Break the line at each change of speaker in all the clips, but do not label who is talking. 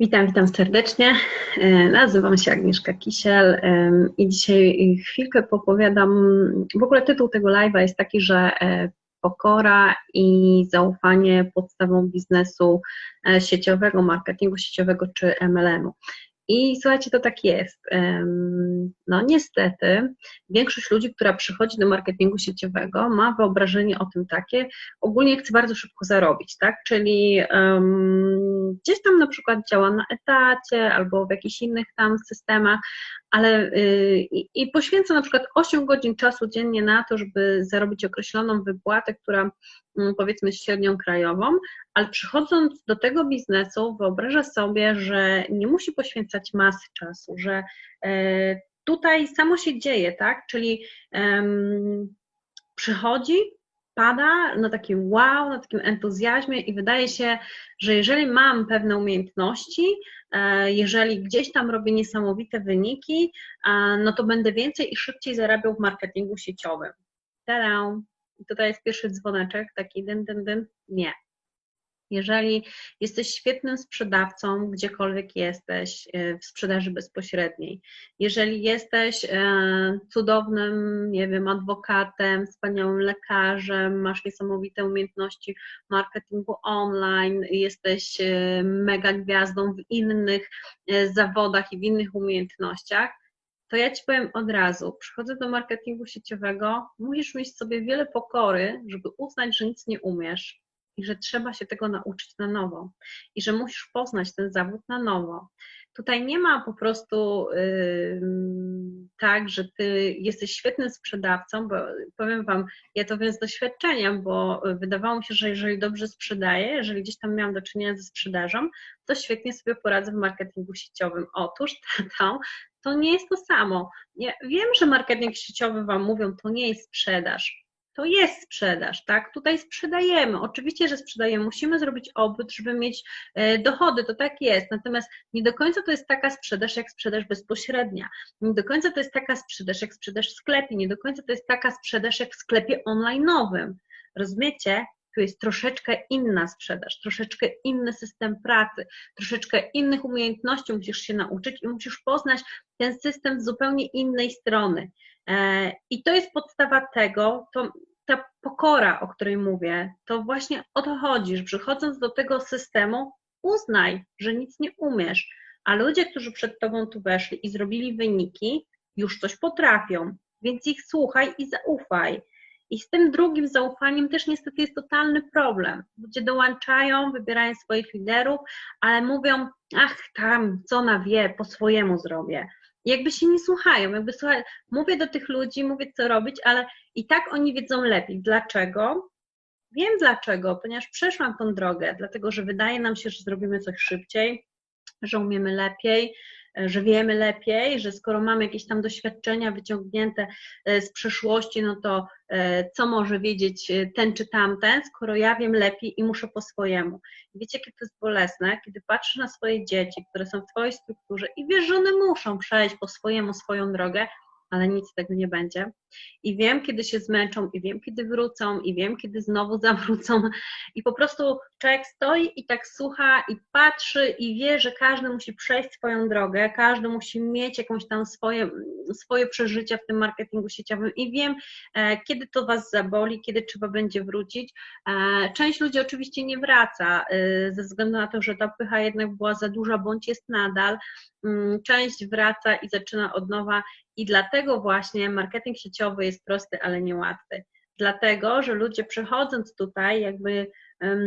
Witam, witam serdecznie. E, nazywam się Agnieszka Kisiel e, i dzisiaj chwilkę popowiadam. W ogóle tytuł tego live'a jest taki, że e, pokora i zaufanie podstawą biznesu sieciowego, marketingu sieciowego czy MLM-u. I słuchajcie, to tak jest. No niestety, większość ludzi, która przychodzi do marketingu sieciowego, ma wyobrażenie o tym takie, ogólnie chce bardzo szybko zarobić, tak? Czyli um, gdzieś tam na przykład działa na etacie albo w jakichś innych tam systemach, ale yy, i poświęca na przykład 8 godzin czasu dziennie na to, żeby zarobić określoną wypłatę, która powiedzmy średnią krajową, ale przychodząc do tego biznesu, wyobraża sobie, że nie musi poświęcać masy czasu, że e, tutaj samo się dzieje, tak? Czyli um, przychodzi, pada na takim wow, na takim entuzjazmie i wydaje się, że jeżeli mam pewne umiejętności, e, jeżeli gdzieś tam robię niesamowite wyniki, no to będę więcej i szybciej zarabiał w marketingu sieciowym. Ta-da! I tutaj jest pierwszy dzwoneczek, taki dyn, dyn, dyn. Nie. Jeżeli jesteś świetnym sprzedawcą, gdziekolwiek jesteś, e, w sprzedaży bezpośredniej, jeżeli jesteś e, cudownym, nie wiem, adwokatem, wspaniałym lekarzem, masz niesamowite umiejętności marketingu online, jesteś e, mega gwiazdą w innych zawodach i w innych umiejętnościach, to ja Ci powiem od razu, przychodzę do marketingu sieciowego, musisz mieć sobie wiele pokory, żeby uznać, że nic nie umiesz i że trzeba się tego nauczyć na nowo i że musisz poznać ten zawód na nowo. Tutaj nie ma po prostu yy, tak, że ty jesteś świetnym sprzedawcą, bo powiem Wam, ja to wiem z doświadczenia, bo wydawało mi się, że jeżeli dobrze sprzedaję, jeżeli gdzieś tam miałam do czynienia ze sprzedażą, to świetnie sobie poradzę w marketingu sieciowym. Otóż, tato, to nie jest to samo. Ja wiem, że marketing sieciowy Wam mówią, to nie jest sprzedaż to jest sprzedaż, tak? Tutaj sprzedajemy. Oczywiście, że sprzedajemy. Musimy zrobić obrót, żeby mieć e, dochody, to tak jest. Natomiast nie do końca to jest taka sprzedaż jak sprzedaż bezpośrednia. Nie do końca to jest taka sprzedaż jak sprzedaż w sklepie. Nie do końca to jest taka sprzedaż jak w sklepie online'owym. Rozumiecie? Jest troszeczkę inna sprzedaż, troszeczkę inny system pracy, troszeczkę innych umiejętności musisz się nauczyć i musisz poznać ten system z zupełnie innej strony. E, I to jest podstawa tego, to ta pokora, o której mówię, to właśnie o to chodzi, że przychodząc do tego systemu, uznaj, że nic nie umiesz, a ludzie, którzy przed tobą tu weszli i zrobili wyniki, już coś potrafią, więc ich słuchaj i zaufaj. I z tym drugim zaufaniem też niestety jest totalny problem. Ludzie dołączają, wybierają swoich liderów, ale mówią, ach tam, co na wie, po swojemu zrobię jakby się nie słuchają, jakby mówię do tych ludzi, mówię co robić, ale i tak oni wiedzą lepiej. Dlaczego? Wiem dlaczego, ponieważ przeszłam tą drogę, dlatego że wydaje nam się, że zrobimy coś szybciej, że umiemy lepiej, że wiemy lepiej, że skoro mamy jakieś tam doświadczenia wyciągnięte e, z przeszłości, no to e, co może wiedzieć e, ten czy tamten, skoro ja wiem lepiej i muszę po swojemu. Wiecie, jakie to jest bolesne, kiedy patrzysz na swoje dzieci, które są w Twojej strukturze i wiesz, że one muszą przejść po swojemu swoją drogę, ale nic z tego nie będzie. I wiem, kiedy się zmęczą, i wiem, kiedy wrócą, i wiem, kiedy znowu zawrócą. I po prostu człowiek stoi i tak słucha, i patrzy, i wie, że każdy musi przejść swoją drogę, każdy musi mieć jakąś tam swoje, swoje przeżycia w tym marketingu sieciowym. I wiem, e, kiedy to Was zaboli, kiedy trzeba będzie wrócić. E, część ludzi oczywiście nie wraca, e, ze względu na to, że ta pycha jednak była za duża, bądź jest nadal. Mm, część wraca i zaczyna od nowa i dlatego właśnie marketing sieciowy jest prosty, ale niełatwy. Dlatego, że ludzie przechodząc tutaj jakby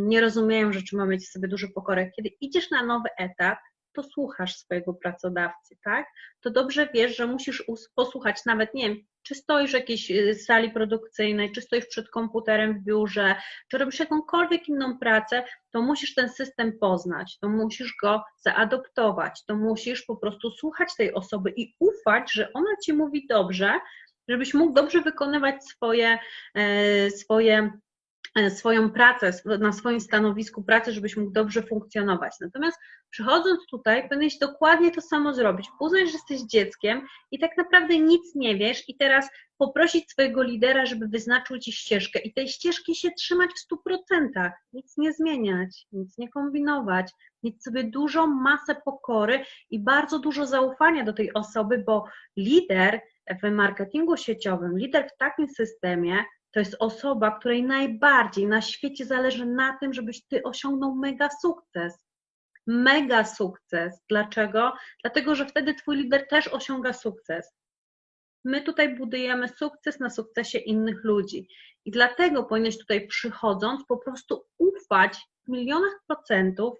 nie rozumieją, że trzeba mieć sobie duży pokorę. Kiedy idziesz na nowy etap, to słuchasz swojego pracodawcy, tak? To dobrze wiesz, że musisz posłuchać nawet, nie wiem, czy stoisz w jakiejś y, sali produkcyjnej, czy stoisz przed komputerem w biurze, czy robisz jakąkolwiek inną pracę, to musisz ten system poznać, to musisz go zaadoptować, to musisz po prostu słuchać tej osoby i ufać, że ona ci mówi dobrze, żebyś mógł dobrze wykonywać swoje, e, swoje swoją pracę, na swoim stanowisku pracy, żebyś mógł dobrze funkcjonować. Natomiast przychodząc tutaj, powinieneś dokładnie to samo zrobić. Uznać, że jesteś dzieckiem i tak naprawdę nic nie wiesz i teraz poprosić swojego lidera, żeby wyznaczył ci ścieżkę i tej ścieżki się trzymać w 100%, nic nie zmieniać, nic nie kombinować, mieć sobie dużą masę pokory i bardzo dużo zaufania do tej osoby, bo lider w marketingu sieciowym, lider w takim systemie to jest osoba, której najbardziej na świecie zależy na tym, żebyś ty osiągnął mega sukces. Mega sukces. Dlaczego? Dlatego, że wtedy twój lider też osiąga sukces. My tutaj budujemy sukces na sukcesie innych ludzi. I dlatego powinieneś tutaj przychodząc po prostu ufać w milionach procentów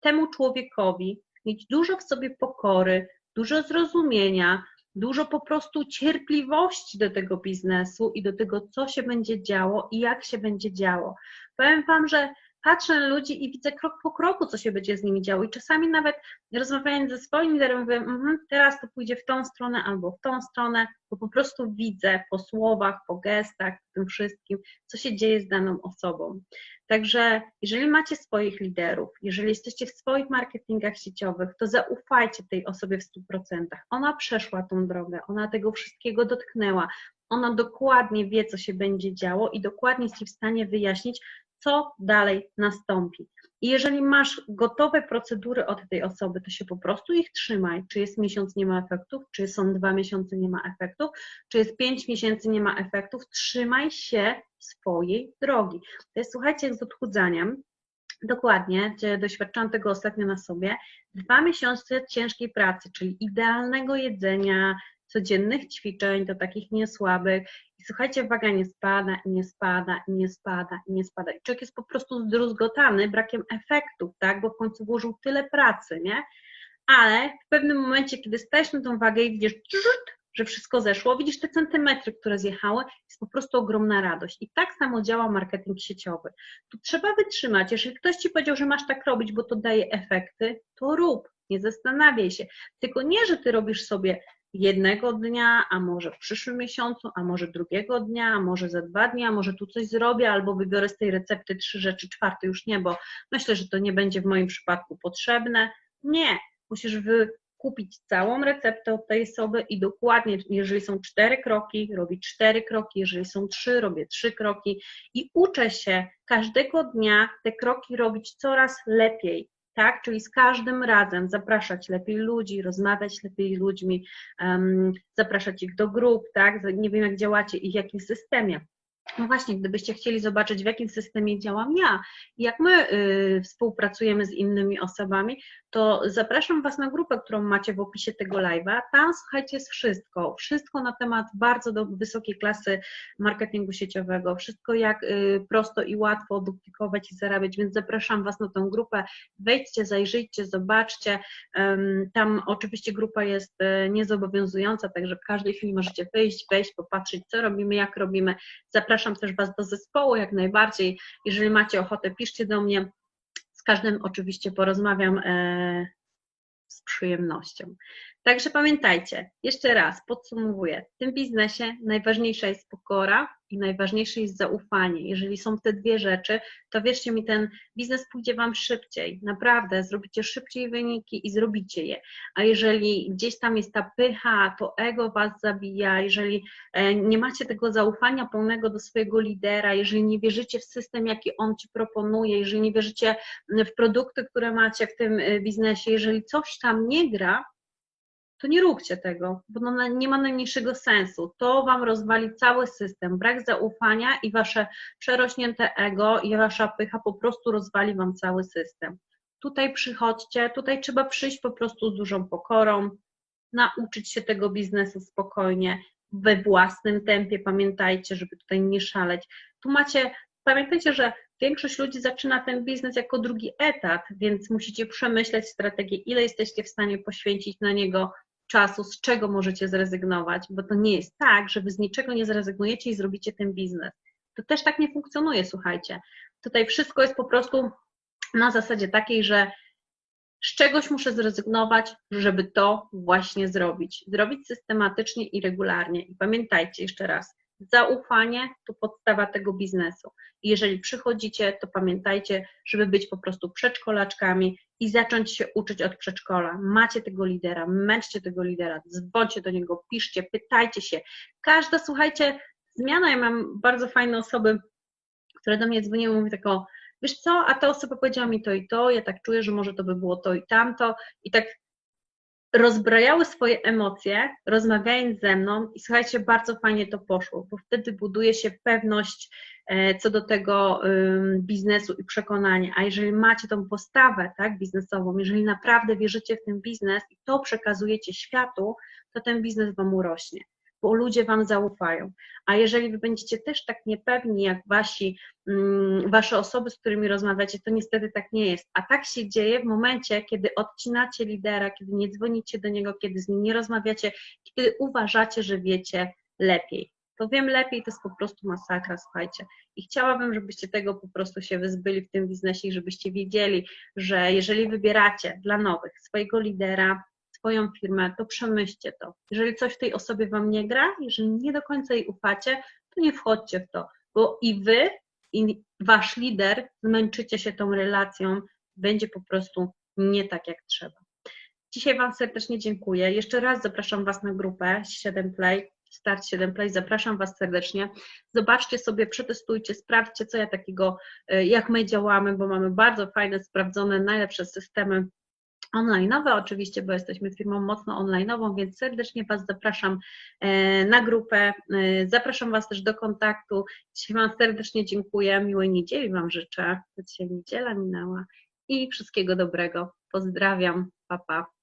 temu człowiekowi, mieć dużo w sobie pokory, dużo zrozumienia, dużo po prostu cierpliwości do tego biznesu i do tego, co się będzie działo i jak się będzie działo. Powiem Wam, że patrzę na ludzi i widzę krok po kroku, co się będzie z nimi działo. I czasami nawet rozmawiając ze swoim liderem, mówię, mm, teraz to pójdzie w tą stronę albo w tą stronę, bo po prostu widzę po słowach, po gestach, tym wszystkim, co się dzieje z daną osobą. Także jeżeli macie swoich liderów, jeżeli jesteście w swoich marketingach sieciowych, to zaufajcie tej osobie w 100%. Ona przeszła tą drogę, ona tego wszystkiego dotknęła, ona dokładnie wie, co się będzie działo i dokładnie jest w stanie wyjaśnić, co dalej nastąpi. I jeżeli masz gotowe procedury od tej osoby, to się po prostu ich trzymaj. Czy jest miesiąc, nie ma efektów, czy są dwa miesiące, nie ma efektów, czy jest pięć miesięcy, nie ma efektów, trzymaj się swojej drogi. To jest, słuchajcie, z odchudzaniem. Dokładnie, doświadczałam tego ostatnio na sobie. Dwa miesiące ciężkiej pracy, czyli idealnego jedzenia, codziennych ćwiczeń, do takich niesłabych. Słuchajcie, waga nie spada, nie spada, nie spada, nie spada. I człowiek jest po prostu zdruzgotany brakiem efektów, tak? Bo w końcu włożył tyle pracy, nie? Ale w pewnym momencie, kiedy stajesz na tą wagę i widzisz, że wszystko zeszło, widzisz te centymetry, które zjechały, jest po prostu ogromna radość. I tak samo działa marketing sieciowy. Tu trzeba wytrzymać. Jeżeli ktoś ci powiedział, że masz tak robić, bo to daje efekty, to rób. Nie zastanawiaj się. Tylko nie, że ty robisz sobie jednego dnia, a może w przyszłym miesiącu, a może drugiego dnia, a może za dwa dni, a może tu coś zrobię, albo wybiorę z tej recepty trzy rzeczy, czwarty już nie, bo myślę, że to nie będzie w moim przypadku potrzebne. Nie, musisz wykupić całą receptę od tej osoby i dokładnie, jeżeli są cztery kroki, robić cztery kroki, jeżeli są trzy, robię trzy kroki i uczę się każdego dnia te kroki robić coraz lepiej tak? Czyli z każdym razem zapraszać lepiej ludzi, rozmawiać lepiej z ludźmi, um, zapraszać ich do grup, tak? Nie wiem, jak działacie i w jakim systemie. No właśnie, gdybyście chcieli zobaczyć, w jakim systemie działam ja jak my y, współpracujemy z innymi osobami, to zapraszam Was na grupę, którą macie w opisie tego live'a. Tam, słuchajcie, jest wszystko. Wszystko na temat bardzo do, wysokiej klasy marketingu sieciowego. Wszystko, jak y, prosto i łatwo duplikować i zarabiać, więc zapraszam Was na tę grupę. Wejdźcie, zajrzyjcie, zobaczcie. Um, tam oczywiście grupa jest y, niezobowiązująca, także w każdej chwili możecie wyjść, wejść, popatrzeć, co robimy, jak robimy. Zapraszam też Was do zespołu jak najbardziej. Jeżeli macie ochotę, piszcie do mnie każdym oczywiście porozmawiam e, z przyjemnością. Także pamiętajcie, jeszcze raz podsumowuję, w tym biznesie najważniejsza jest pokora i najważniejsze jest zaufanie. Jeżeli są te dwie rzeczy, to wierzcie mi, ten biznes pójdzie Wam szybciej. Naprawdę, zrobicie szybciej wyniki i zrobicie je. A jeżeli gdzieś tam jest ta pycha, to ego Was zabija, jeżeli e, nie macie tego zaufania pełnego do swojego lidera, jeżeli nie wierzycie w system, jaki on Ci proponuje, jeżeli nie wierzycie w produkty, które macie w tym e, biznesie, jeżeli coś tam nie gra, to nie róbcie tego, bo no nie ma najmniejszego sensu. To Wam rozwali cały system. Brak zaufania i Wasze przerośnięte ego i Wasza pycha po prostu rozwali Wam cały system. Tutaj przychodźcie, tutaj trzeba przyjść po prostu z dużą pokorą, nauczyć się tego biznesu spokojnie, we własnym tempie, pamiętajcie, żeby tutaj nie szaleć. Tu macie, pamiętajcie, że większość ludzi zaczyna ten biznes jako drugi etat, więc musicie przemyśleć strategię, ile jesteście w stanie poświęcić na niego czasu, z czego możecie zrezygnować, bo to nie jest tak, że wy z niczego nie zrezygnujecie i zrobicie ten biznes. To też tak nie funkcjonuje, słuchajcie. Tutaj wszystko jest po prostu na zasadzie takiej, że z czegoś muszę zrezygnować, żeby to właśnie zrobić. Zrobić systematycznie i regularnie. I pamiętajcie jeszcze raz, Zaufanie to podstawa tego biznesu. I jeżeli przychodzicie, to pamiętajcie, żeby być po prostu przedszkolaczkami i zacząć się uczyć od przedszkola. Macie tego lidera, męczcie tego lidera, dzwońcie do niego, piszcie, pytajcie się. Każda, słuchajcie, zmiana, ja mam bardzo fajne osoby, które do mnie dzwoniły, mówią tako, wiesz co, a ta osoba powiedziała mi to i to, ja tak czuję, że może to by było to i tamto i tak rozbrajały swoje emocje, rozmawiając ze mną i słuchajcie, bardzo fajnie to poszło, bo wtedy buduje się pewność e, co do tego biznesu i przekonanie, a jeżeli macie tą postawę tak, biznesową, jeżeli naprawdę wierzycie w ten biznes i to przekazujecie światu, to ten biznes Wam urośnie bo ludzie Wam zaufają. A jeżeli Wy będziecie też tak niepewni, jak wasi, mm, Wasze osoby, z którymi rozmawiacie, to niestety tak nie jest. A tak się dzieje w momencie, kiedy odcinacie lidera, kiedy nie dzwonicie do niego, kiedy z nim nie rozmawiacie, kiedy uważacie, że wiecie lepiej. To wiem lepiej, to jest po prostu masakra, słuchajcie. I chciałabym, żebyście tego po prostu się wyzbyli w tym biznesie i żebyście wiedzieli, że jeżeli wybieracie dla nowych swojego lidera, swoją firmę, to przemyślcie to. Jeżeli coś w tej osobie Wam nie gra, jeżeli nie do końca jej ufacie, to nie wchodźcie w to, bo i Wy, i Wasz lider zmęczycie się tą relacją, będzie po prostu nie tak jak trzeba. Dzisiaj Wam serdecznie dziękuję. Jeszcze raz zapraszam Was na grupę 7 Play, Start 7 Play. Zapraszam Was serdecznie. Zobaczcie sobie, przetestujcie, sprawdźcie, co ja takiego, e, jak my działamy, bo mamy bardzo fajne, sprawdzone, najlepsze systemy online'owe oczywiście, bo jesteśmy firmą mocno online'ową, więc serdecznie Was zapraszam e, na grupę, e, zapraszam Was też do kontaktu. Dzisiaj Wam serdecznie dziękuję, miłej niedzieli Wam życzę, dzisiaj niedziela minęła i wszystkiego dobrego. Pozdrawiam, papa. Pa.